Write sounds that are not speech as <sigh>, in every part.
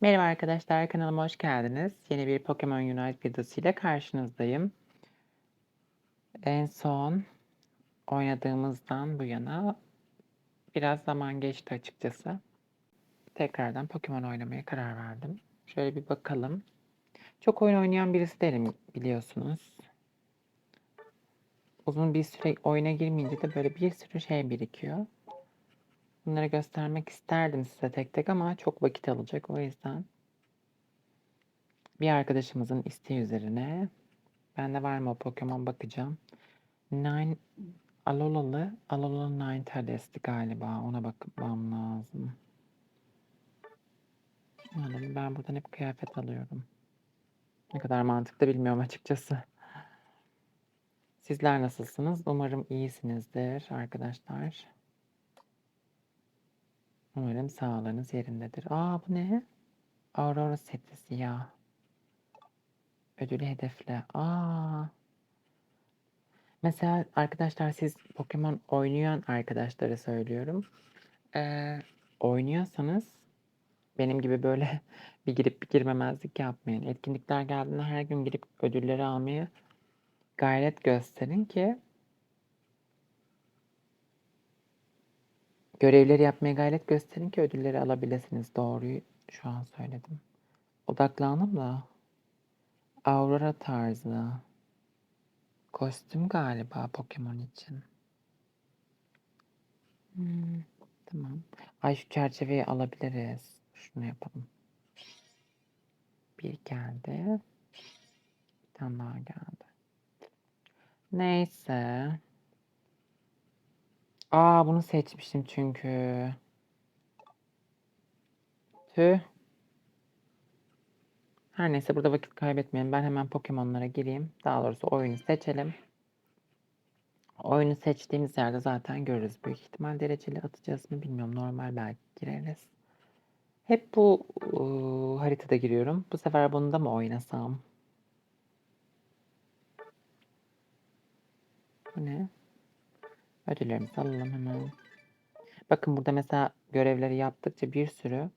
Merhaba arkadaşlar, kanalıma hoş geldiniz. Yeni bir Pokemon Unite videosuyla karşınızdayım. En son oynadığımızdan bu yana biraz zaman geçti açıkçası. Tekrardan Pokemon oynamaya karar verdim. Şöyle bir bakalım. Çok oyun oynayan birisi değilim biliyorsunuz. Uzun bir süre oyuna girmeyince de böyle bir sürü şey birikiyor. Bunları göstermek isterdim size tek tek ama çok vakit alacak. O yüzden bir arkadaşımızın isteği üzerine bende var mı o Pokemon bakacağım. Nine Alolalı, Alola Nine Tails'ti galiba. Ona bakmam lazım. Anladım. Ben buradan hep kıyafet alıyorum. Ne kadar mantıklı bilmiyorum açıkçası. Sizler nasılsınız? Umarım iyisinizdir arkadaşlar. Umarım sağlığınız yerindedir. Aa bu ne? Aurora seti siyah. Ödülü hedefle. Aa. Mesela arkadaşlar siz Pokemon oynayan arkadaşlara söylüyorum. Ee, oynuyorsanız benim gibi böyle <laughs> bir girip bir girmemezlik yapmayın. Etkinlikler geldiğinde her gün girip ödülleri almaya gayret gösterin ki görevleri yapmaya gayret gösterin ki ödülleri alabilirsiniz. Doğruyu şu an söyledim. Odaklanın da Aurora tarzı. Kostüm galiba Pokemon için. Hmm, tamam. Ay şu çerçeveyi alabiliriz. Şunu yapalım. Bir geldi. Bir tane daha geldi. Neyse. Aa bunu seçmiştim çünkü. Tüh. Her neyse burada vakit kaybetmeyelim. Ben hemen Pokemon'lara gireyim. Daha doğrusu oyunu seçelim. Oyunu seçtiğimiz yerde zaten görürüz. Büyük ihtimal dereceli atacağız mı bilmiyorum. Normal belki gireriz. Hep bu ıı, haritada giriyorum. Bu sefer bunu da mı oynasam? Bu ne? Ödüllerimizi alalım hemen. Bakın burada mesela görevleri yaptıkça bir sürü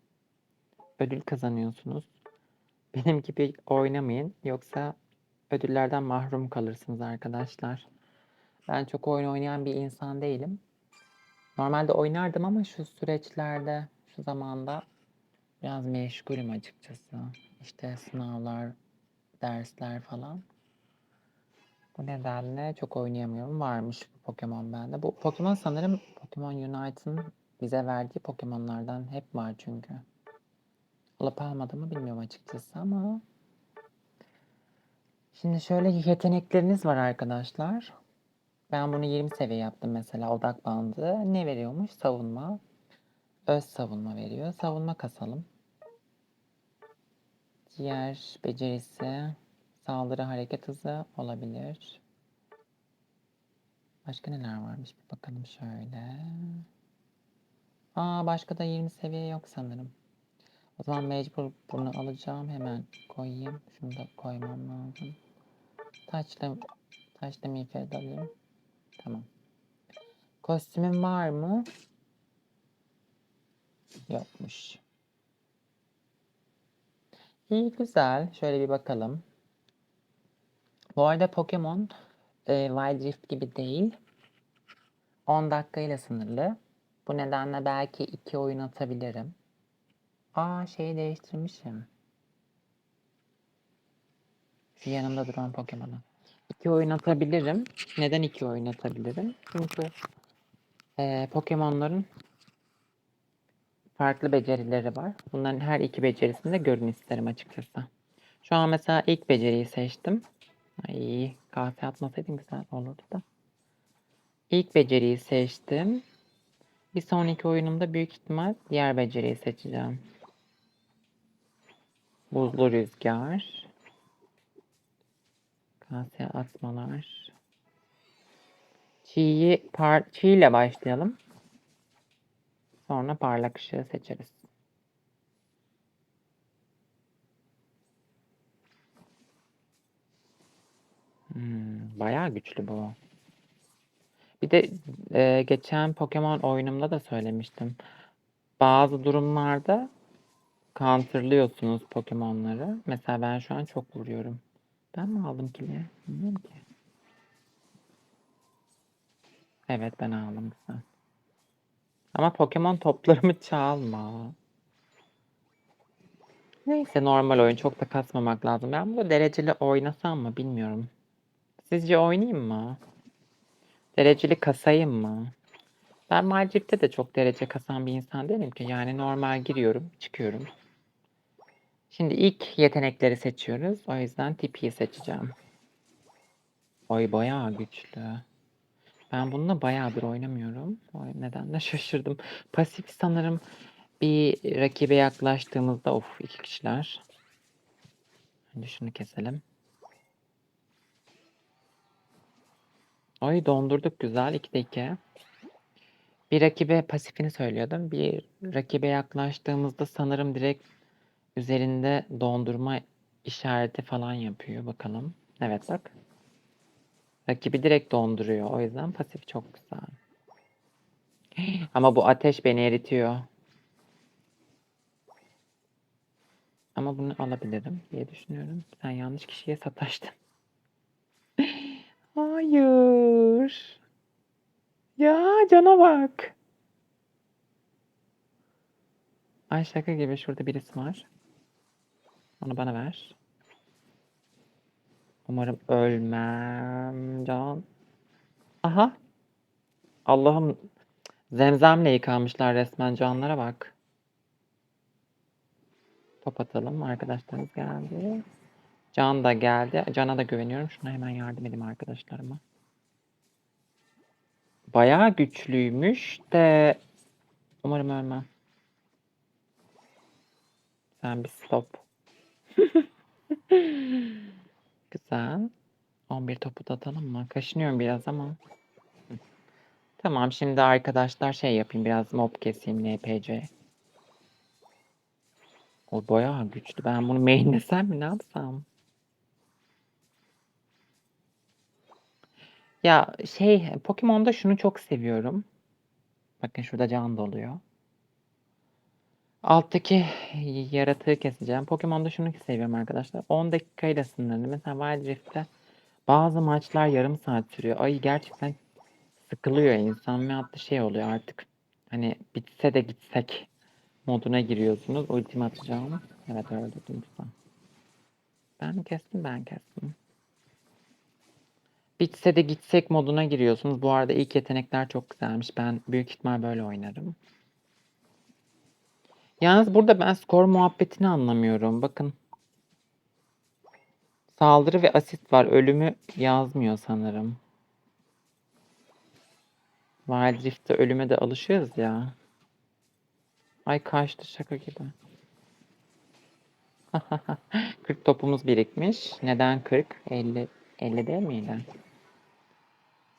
ödül kazanıyorsunuz. <laughs> Benim gibi oynamayın. Yoksa ödüllerden mahrum kalırsınız arkadaşlar. Ben çok oyun oynayan bir insan değilim. Normalde oynardım ama şu süreçlerde, şu zamanda biraz meşgulüm açıkçası. İşte sınavlar, dersler falan. Bu nedenle çok oynayamıyorum. Varmış bu Pokemon bende. Bu Pokemon sanırım Pokemon Unite'ın bize verdiği Pokemon'lardan hep var çünkü. Alıp almadığımı bilmiyorum açıkçası ama. Şimdi şöyle yetenekleriniz var arkadaşlar. Ben bunu 20 seviye yaptım mesela odak bandı. Ne veriyormuş? Savunma. Öz savunma veriyor. Savunma kasalım. Diğer becerisi saldırı hareket hızı olabilir. Başka neler varmış bir bakalım şöyle. Aa başka da 20 seviye yok sanırım. O zaman mecbur bunu alacağım. Hemen koyayım. Şunu da koymam lazım. Taşla, taşla miğferi alayım. Tamam. Kostümüm var mı? Yokmuş. İyi güzel. Şöyle bir bakalım. Bu arada Pokemon e, Wild Rift gibi değil. 10 dakikayla sınırlı. Bu nedenle belki iki oyun atabilirim. Aa şeyi değiştirmişim. Şu yanımda duran Pokemon'u. İki oyun atabilirim. Neden iki oyun atabilirim? Çünkü e, Pokemon'ların farklı becerileri var. Bunların her iki becerisini de görün isterim açıkçası. Şu an mesela ilk beceriyi seçtim. Ay kahve atmasaydım güzel olurdu da. İlk beceriyi seçtim. Bir sonraki oyunumda büyük ihtimal diğer beceriyi seçeceğim. Buzlu rüzgar. Kase atmalar. Çiğ'yi par çiğ ile başlayalım. Sonra parlak ışığı seçeriz. Hmm, bayağı güçlü bu. Bir de e, geçen Pokemon oyunumda da söylemiştim. Bazı durumlarda counterlıyorsunuz Pokemon'ları. Mesela ben şu an çok vuruyorum. Ben mi aldım kili? Bilmiyorum ki. Evet ben aldım güzel. Ama Pokemon toplarımı çalma. Neyse normal oyun. Çok da kasmamak lazım. Ben bunu dereceli oynasam mı bilmiyorum. Sizce oynayayım mı? Dereceli kasayım mı? Ben Maldiv'de de çok derece kasan bir insan değilim ki. Yani normal giriyorum, çıkıyorum. Şimdi ilk yetenekleri seçiyoruz. O yüzden tipiyi seçeceğim. Oy bayağı güçlü. Ben bununla bayağıdır oynamıyorum. O nedenle <laughs> şaşırdım. Pasif sanırım bir rakibe yaklaştığımızda of iki kişiler. Önce şunu keselim. Oy dondurduk güzel. 2'de 2. Bir rakibe pasifini söylüyordum. Bir rakibe yaklaştığımızda sanırım direkt üzerinde dondurma işareti falan yapıyor. Bakalım. Evet bak. Rakibi direkt donduruyor. O yüzden pasif çok güzel. <gasps> Ama bu ateş beni eritiyor. Ama bunu alabilirim diye düşünüyorum. Sen yanlış kişiye sataştın. Hayır. Ya cana bak. Ay şaka gibi şurada birisi var. Onu bana ver. Umarım ölmem can. Aha. Allah'ım zemzemle yıkanmışlar resmen canlara bak. Top atalım. Arkadaşlarımız geldi. Can da geldi. Can'a da güveniyorum. Şuna hemen yardım edeyim arkadaşlarıma. Bayağı güçlüymüş de umarım ölmem. Sen bir stop. <laughs> Güzel. 11 topu da atalım mı? Kaşınıyorum biraz ama. Tamam şimdi arkadaşlar şey yapayım biraz mob keseyim NPC. O bayağı güçlü. Ben bunu mainlesem mi ne yapsam? Ya şey Pokemon'da şunu çok seviyorum. Bakın şurada can doluyor. Alttaki yaratığı keseceğim. Pokemon'da şunu seviyorum arkadaşlar. 10 dakikayla sınırlı. Mesela Wild Rift'te bazı maçlar yarım saat sürüyor. Ay gerçekten sıkılıyor insan ve hatta şey oluyor artık. Hani bitse de gitsek moduna giriyorsunuz. Ultim atacağım. Evet öldürdüm güzel. Ben kestim? Ben kestim. Bitse de gitsek moduna giriyorsunuz. Bu arada ilk yetenekler çok güzelmiş. Ben büyük ihtimal böyle oynarım. Yalnız burada ben skor muhabbetini anlamıyorum. Bakın. Saldırı ve asist var. Ölümü yazmıyor sanırım. Wild Rift'te ölüme de alışıyoruz ya. Ay kaçtı şaka gibi. <laughs> 40 topumuz birikmiş. Neden 40? 50 50 değil miydi?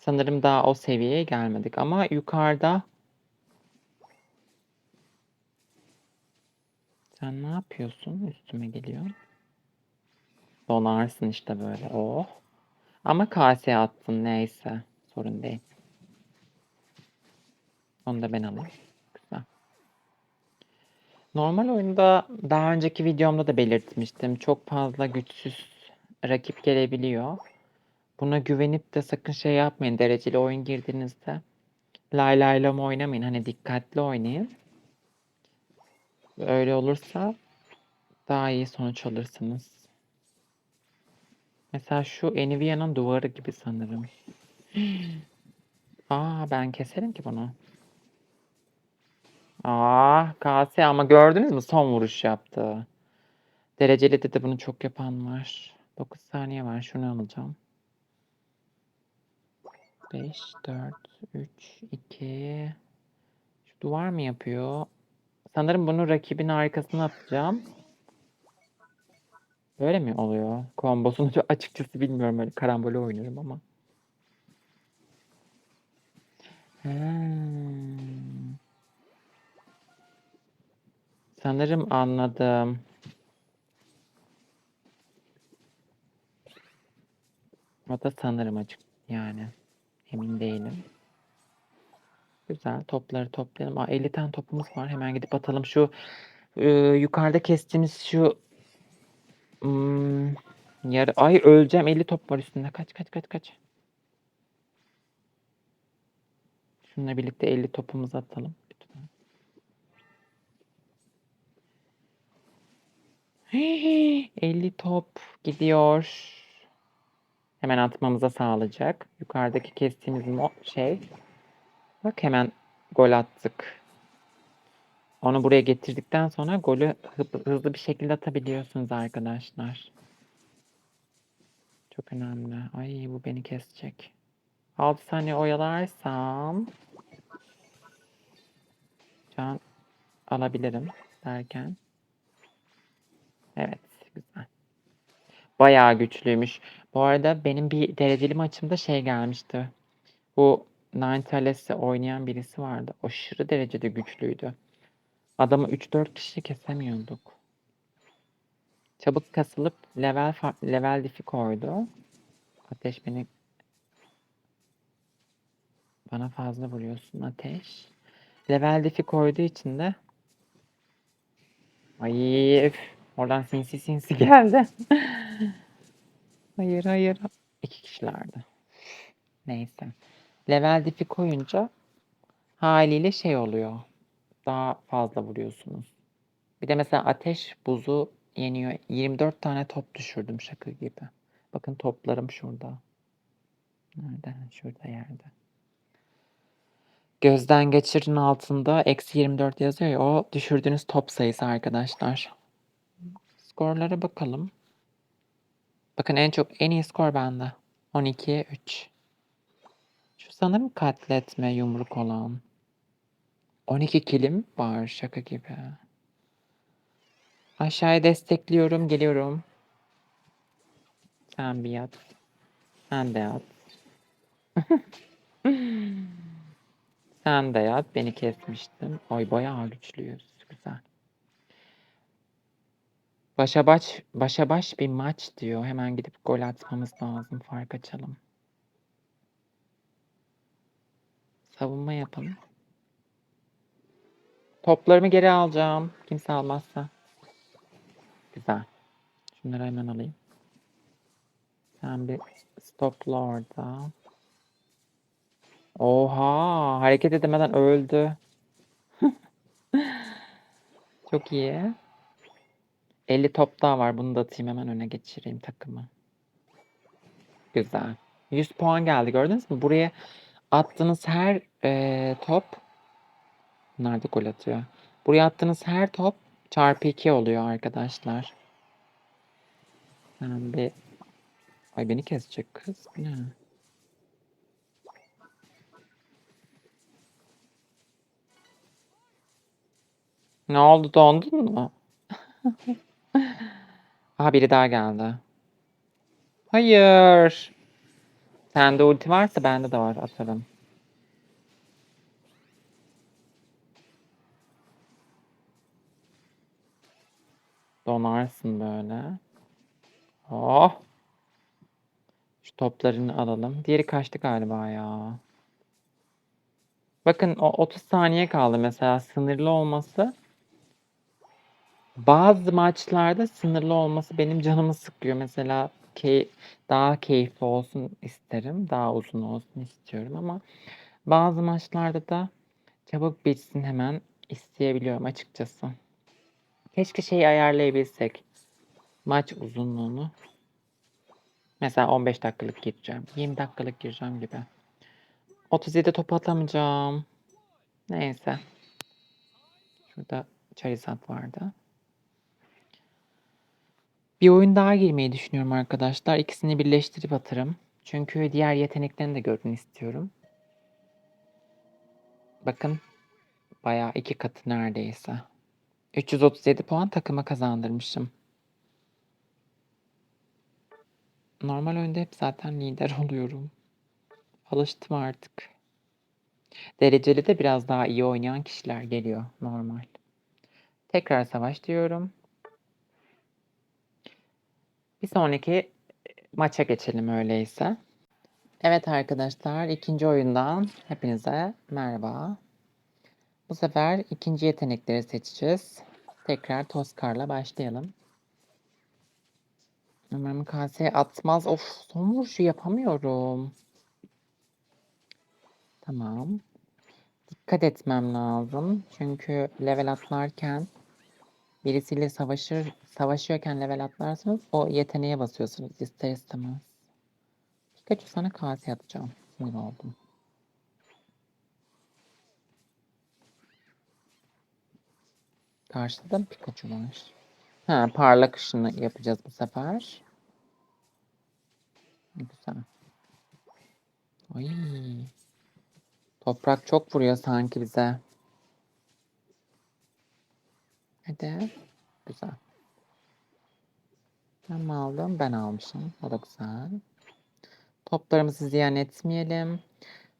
Sanırım daha o seviyeye gelmedik ama yukarıda Sen ne yapıyorsun? Üstüme geliyor. Donarsın işte böyle. Oh. Ama kaseye attın neyse. Sorun değil. Onu da ben alayım. Güzel. Normal oyunda daha önceki videomda da belirtmiştim. Çok fazla güçsüz rakip gelebiliyor. Buna güvenip de sakın şey yapmayın. Dereceli oyun girdiğinizde lay lay lam oynamayın. Hani dikkatli oynayın. Öyle olursa daha iyi sonuç alırsınız. Mesela şu Nvidia'nın duvarı gibi sanırım. Aa ben keserim ki bunu. Aa KS ama gördünüz mü son vuruş yaptı. Dereceli de, de bunu çok yapan var. 9 saniye var. Şunu alacağım. 5, 4, 3, 2. Şu duvar mı yapıyor? Sanırım bunu rakibin arkasına atacağım. Böyle mi oluyor? Kombosunu açıkçası bilmiyorum. Öyle karambole oynuyorum ama. Hmm. Sanırım anladım. O da sanırım açık yani. Emin değilim. Güzel topları toplayalım. Aa, 50 tane topumuz var. Hemen gidip atalım. Şu Ee, yukarıda kestiğimiz şu hmm, yarı ay öleceğim 50 top var üstünde. Kaç kaç kaç kaç. Şununla birlikte 50 topumuzu atalım. Hey, 50 top gidiyor. Hemen atmamıza sağlayacak. Yukarıdaki kestiğimiz şey. Bak hemen gol attık. Onu buraya getirdikten sonra golü hı- hızlı bir şekilde atabiliyorsunuz arkadaşlar. Çok önemli. Ay bu beni kesecek. 6 saniye oyalarsam can alabilirim derken. Evet güzel. Bayağı güçlüymüş. Bu arada benim bir dereceli maçımda şey gelmişti. Bu Nine Tales'i oynayan birisi vardı. Aşırı derecede güçlüydü. Adamı 3-4 kişi kesemiyorduk. Çabuk kasılıp level level diff'i koydu. Ateş beni bana fazla vuruyorsun ateş. Level diff'i koyduğu için de Ay oradan sinsi sinsi geldi. hayır hayır. İki kişilerdi. Neyse. Level diff'i koyunca haliyle şey oluyor. Daha fazla vuruyorsunuz. Bir de mesela ateş buzu yeniyor. 24 tane top düşürdüm şaka gibi. Bakın toplarım şurada. Nerede? Şurada yerde. Gözden geçirin altında eksi 24 yazıyor ya o düşürdüğünüz top sayısı arkadaşlar. Skorlara bakalım. Bakın en çok en iyi skor bende. 12'ye 3. Şu sanırım katletme yumruk olan. 12 kilim var şaka gibi. Aşağıya destekliyorum. Geliyorum. Sen bir yat. Sen de yat. <laughs> Sen de yat. Beni kesmiştin. Ay bayağı güçlüyüz. Güzel. Başa baş, başa baş bir maç diyor. Hemen gidip gol atmamız lazım. Fark açalım. Savunma yapalım. Toplarımı geri alacağım. Kimse almazsa. Güzel. Şunları hemen alayım. Sen bir stopla orada. Oha! Hareket edemeden öldü. <laughs> Çok iyi. 50 top daha var. Bunu da atayım hemen öne geçireyim takımı. Güzel. 100 puan geldi gördünüz mü? Buraya attığınız her eee, top da gol atıyor. Buraya attığınız her top çarpı 2 oluyor arkadaşlar. Ben bir... Ay beni kesecek kız. Ne? Ne oldu dondun mu? <laughs> Aha biri daha geldi. Hayır. Sende ulti varsa bende de var atarım. Donarsın böyle. Oh. Şu toplarını alalım. Diğeri kaçtı galiba ya. Bakın o 30 saniye kaldı mesela sınırlı olması. Bazı maçlarda sınırlı olması benim canımı sıkıyor. Mesela key daha keyifli olsun isterim. Daha uzun olsun istiyorum ama bazı maçlarda da çabuk bitsin hemen isteyebiliyorum açıkçası. Keşke şeyi ayarlayabilsek. Maç uzunluğunu. Mesela 15 dakikalık gireceğim. 20 dakikalık gireceğim gibi. 37 top atamayacağım. Neyse. Şurada Charizard vardı. Bir oyun daha girmeyi düşünüyorum arkadaşlar. İkisini birleştirip atarım. Çünkü diğer yeteneklerini de görün istiyorum. Bakın. Bayağı iki katı neredeyse. 337 puan takıma kazandırmışım. Normal oyunda hep zaten lider <laughs> oluyorum. Alıştım artık. Dereceli de biraz daha iyi oynayan kişiler geliyor normal. Tekrar savaş diyorum. Bir sonraki maça geçelim öyleyse. Evet arkadaşlar ikinci oyundan hepinize merhaba. Bu sefer ikinci yetenekleri seçeceğiz. Tekrar Toskar'la başlayalım. Umarım kaseye atmaz. Of son vuruşu yapamıyorum. Tamam. Dikkat etmem lazım. Çünkü level atlarken birisiyle savaşır, savaşıyorken level atlarsanız o yeteneğe basıyorsunuz ister istemez. Pikachu sana kase atacağım. Sinir oldum. Karşıda da Pikachu var. Ha, parlak ışını yapacağız bu sefer. Güzel. Ay. Toprak çok vuruyor sanki bize. Hadi. Güzel. Ben mi aldım? Ben almışım. O da güzel. Toplarımızı ziyan etmeyelim.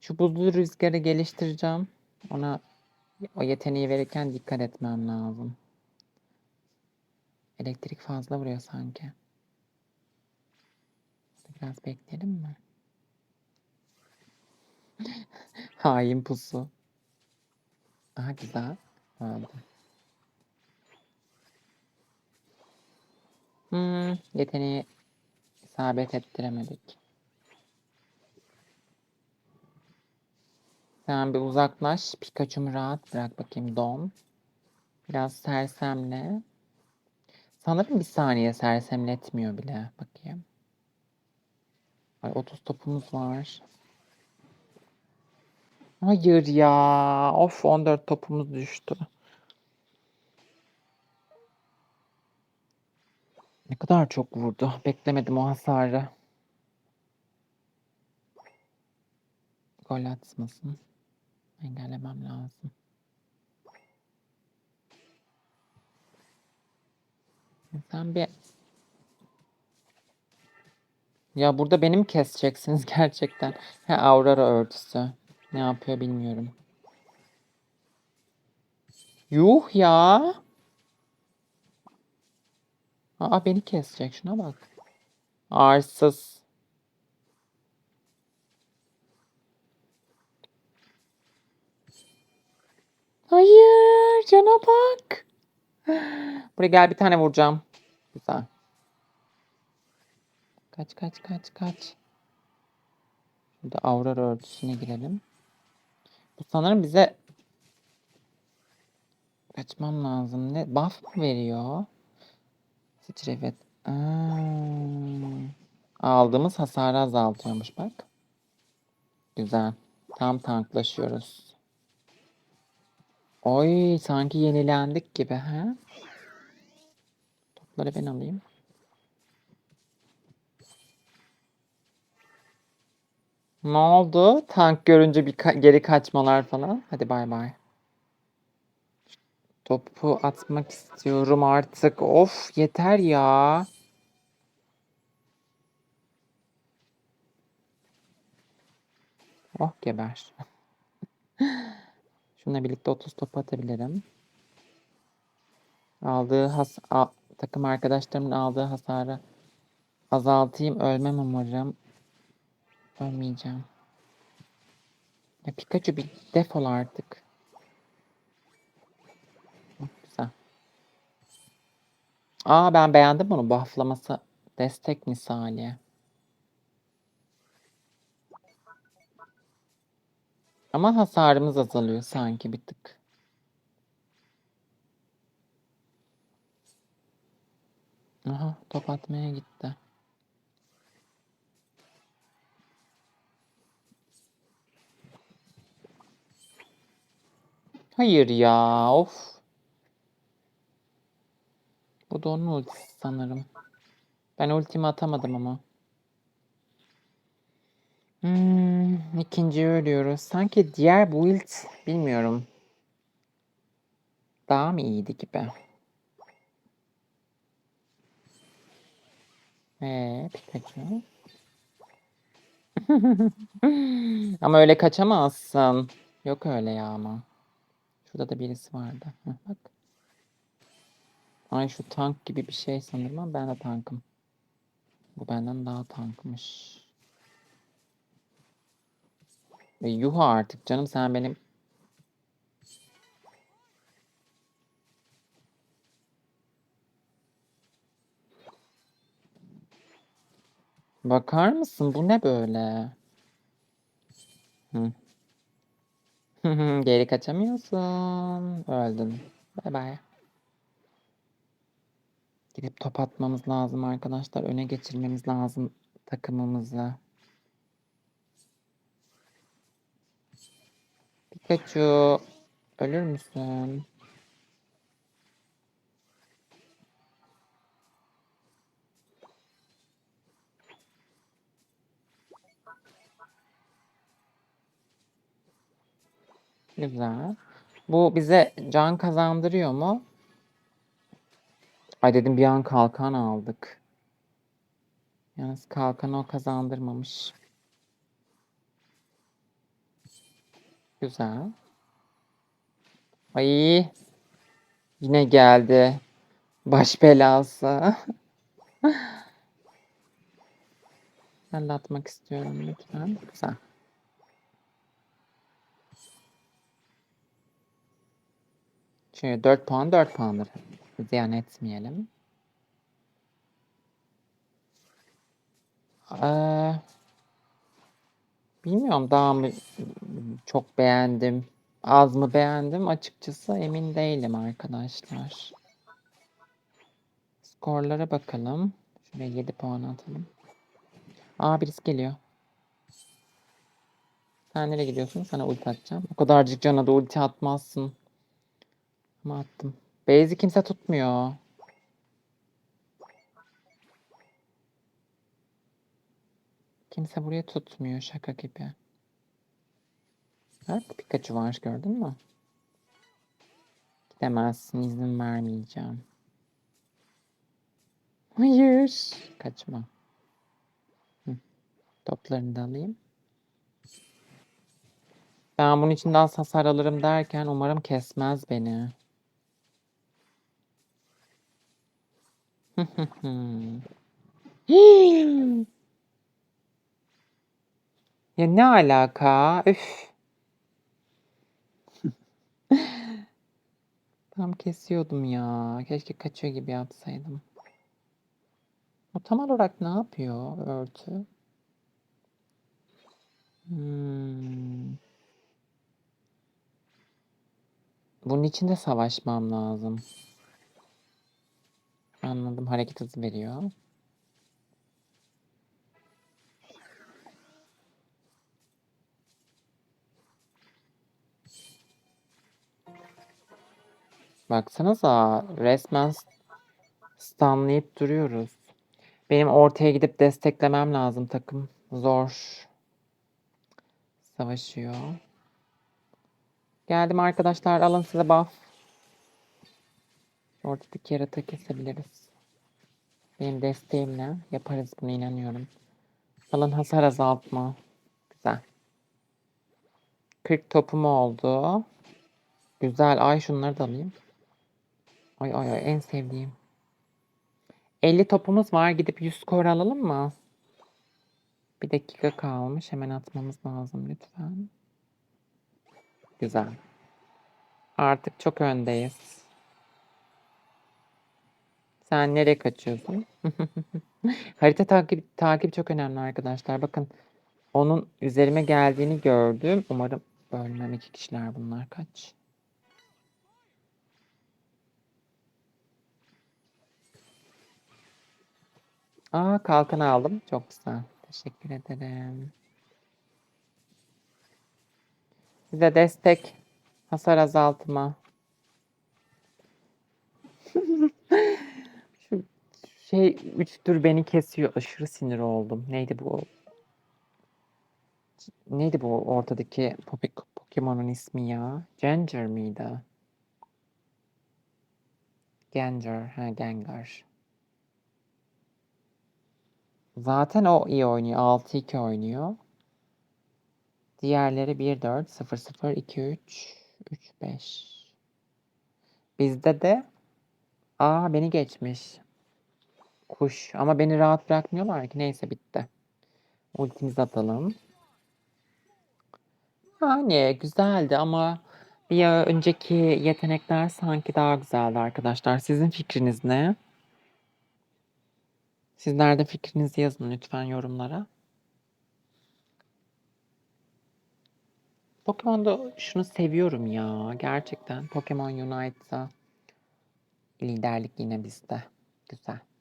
Şu buzlu rüzgarı geliştireceğim. Ona o yeteneği verirken dikkat etmem lazım. Elektrik fazla vuruyor sanki. Biraz bekleyelim mi? <laughs> Hain pusu. Aha güzel. Öldü. Hmm, yeteneği isabet ettiremedik. Sen bir uzaklaş. Pikachu'mu rahat bırak bakayım Dom. Biraz sersemle. Sanırım bir saniye sersemletmiyor bile. Bakayım. Ay 30 topumuz var. Hayır ya. Of 14 topumuz düştü. Ne kadar çok vurdu. Beklemedim o hasarı. Gol atmasın. Engellemem lazım. Sen bir... Ya burada benim keseceksiniz <laughs> gerçekten. He Aurora örtüsü. Ne yapıyor bilmiyorum. Yuh ya. Aa beni kesecek şuna bak. Arsız. Hayır cana bak. Buraya gel bir tane vuracağım. Güzel. Kaç kaç kaç kaç. Şurada aurora örtüsüne girelim. Bu sanırım bize kaçmam lazım. Ne buff mı veriyor? Sıçrevet. Aldığımız hasarı azaltıyormuş bak. Güzel. Tam tanklaşıyoruz. Oy sanki yenilendik gibi ha? Topları ben alayım. Ne oldu? Tank görünce bir ka geri kaçmalar falan. Hadi bay bay. Topu atmak istiyorum artık. Of yeter ya. Oh geber. <laughs> Şununla birlikte 30 top atabilirim. Aldığı has a takım arkadaşlarımın aldığı hasarı azaltayım. Ölmem umarım. Ölmeyeceğim. Ya Pikachu bir defol artık. Güzel. Aa ben beğendim bunu. Bufflaması destek misali. Ama hasarımız azalıyor sanki bir tık. Aha top atmaya gitti. Hayır ya of. Bu da onun ultisi sanırım. Ben ultimi atamadım ama. Hmm, ikinci ölüyoruz. Sanki diğer build bilmiyorum. Daha mı iyiydi gibi? Ee, Pikachu. <laughs> ama öyle kaçamazsın. Yok öyle ya ama. Şurada da birisi vardı. Bak. Ay şu tank gibi bir şey sanırım ama ben de tankım. Bu benden daha tankmış. Ve yuha artık canım sen benim Bakar mısın? Bu ne böyle? Hı. <laughs> Geri kaçamıyorsun. Öldün. Bay bay. Gidip top atmamız lazım arkadaşlar. Öne geçirmemiz lazım takımımızı. Pikachu. Ölür müsün? Güzel. Bu bize can kazandırıyor mu? Ay dedim bir an kalkan aldık. Yalnız kalkan o kazandırmamış. Güzel. Ay yine geldi. Baş belası. Ben de atmak istiyorum lütfen. Güzel. Şimdi 4 puan 4 puandır. Ziyan etmeyelim. Ee, bilmiyorum daha mı çok beğendim. Az mı beğendim açıkçası emin değilim arkadaşlar. Skorlara bakalım. Şuraya 7 puan atalım. Aa birisi geliyor. Sen nereye gidiyorsun? Sana ulti atacağım. O kadarcık cana da ulti atmazsın. Ama attım. Base'i kimse tutmuyor. Kimse buraya tutmuyor şaka gibi. Bak Pikachu var gördün mü? Gidemezsin izin vermeyeceğim. Hayır. Kaçma. Toplarını da alayım. Ben bunun için daha hasar alırım derken umarım kesmez beni. <laughs> ya ne alaka? Üf. <laughs> Tam kesiyordum ya. Keşke kaçıyor gibi yapsaydım. O tam olarak ne yapıyor örtü? Hmm. Bunun için de savaşmam lazım. Anladım. Hareket hızı veriyor. Baksanıza resmen stunlayıp duruyoruz. Benim ortaya gidip desteklemem lazım takım. Zor. Savaşıyor. Geldim arkadaşlar. Alın size buff. Ortadaki yaratığı kesebiliriz. Benim desteğimle yaparız bunu inanıyorum. Alın hasar azaltma. Güzel. 40 topum oldu. Güzel. Ay şunları da alayım. Ay ay ay en sevdiğim. 50 topumuz var. Gidip 100 skor alalım mı? Bir dakika kalmış. Hemen atmamız lazım lütfen. Güzel. Artık çok öndeyiz. Sen nereye kaçıyorsun? <laughs> Harita takip takip çok önemli arkadaşlar. Bakın onun üzerime geldiğini gördüm. Umarım ölmem iki kişiler bunlar kaç. Aa kalkan aldım. Çok güzel. Teşekkür ederim. Size destek. Hasar azaltma. <laughs> Şey üçtür beni kesiyor. Aşırı sinir oldum. Neydi bu? Neydi bu ortadaki Pokemon'un ismi ya? Ginger miydi? Gengar. Ha Gengar. Zaten o iyi oynuyor. 6-2 oynuyor. Diğerleri 1-4, 0-0, 2-3, 3-5. Bizde de Aa beni geçmiş. Kuş. Ama beni rahat bırakmıyorlar ki. Neyse bitti. Ultimizi atalım. Yani güzeldi ama bir önceki yetenekler sanki daha güzeldi arkadaşlar. Sizin fikriniz ne? Sizler de fikrinizi yazın lütfen yorumlara. Pokemon'da şunu seviyorum ya. Gerçekten Pokemon Unite'da liderlik yine bizde. Güzel.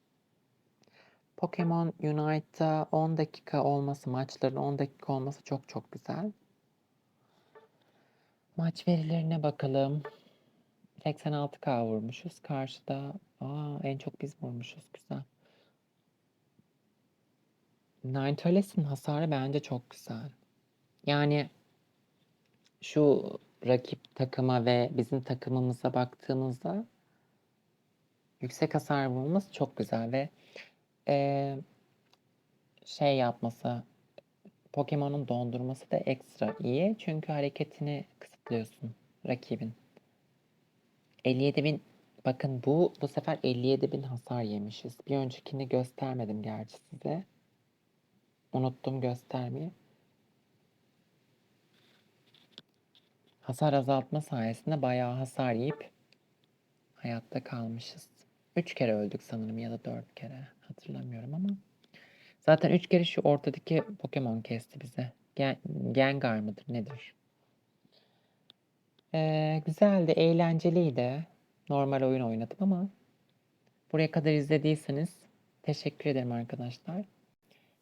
Pokemon Unite'da 10 dakika olması, maçların 10 dakika olması çok çok güzel. Maç verilerine bakalım. 86k vurmuşuz. Karşıda aa, en çok biz vurmuşuz. Güzel. Ninetale's'in hasarı bence çok güzel. Yani şu rakip takıma ve bizim takımımıza baktığımızda yüksek hasar vurması çok güzel ve eee, şey yapması Pokemon'un dondurması da ekstra iyi. Çünkü hareketini kısıtlıyorsun rakibin. 57 bin bakın bu bu sefer 57 bin hasar yemişiz. Bir öncekini göstermedim gerçi size. Unuttum göstermeyi. Hasar azaltma sayesinde bayağı hasar yiyip hayatta kalmışız. 3 kere öldük sanırım ya da 4 kere. Hatırlamıyorum ama. Zaten 3 kere şu ortadaki Pokemon kesti bize. Gen Gengar mıdır nedir? Ee, güzeldi, eğlenceliydi. Normal oyun oynadım ama buraya kadar izlediyseniz teşekkür ederim arkadaşlar.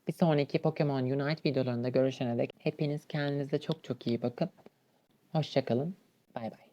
Bir sonraki Pokemon Unite videolarında görüşene dek hepiniz kendinize çok çok iyi bakın. Hoşçakalın. Bay bay.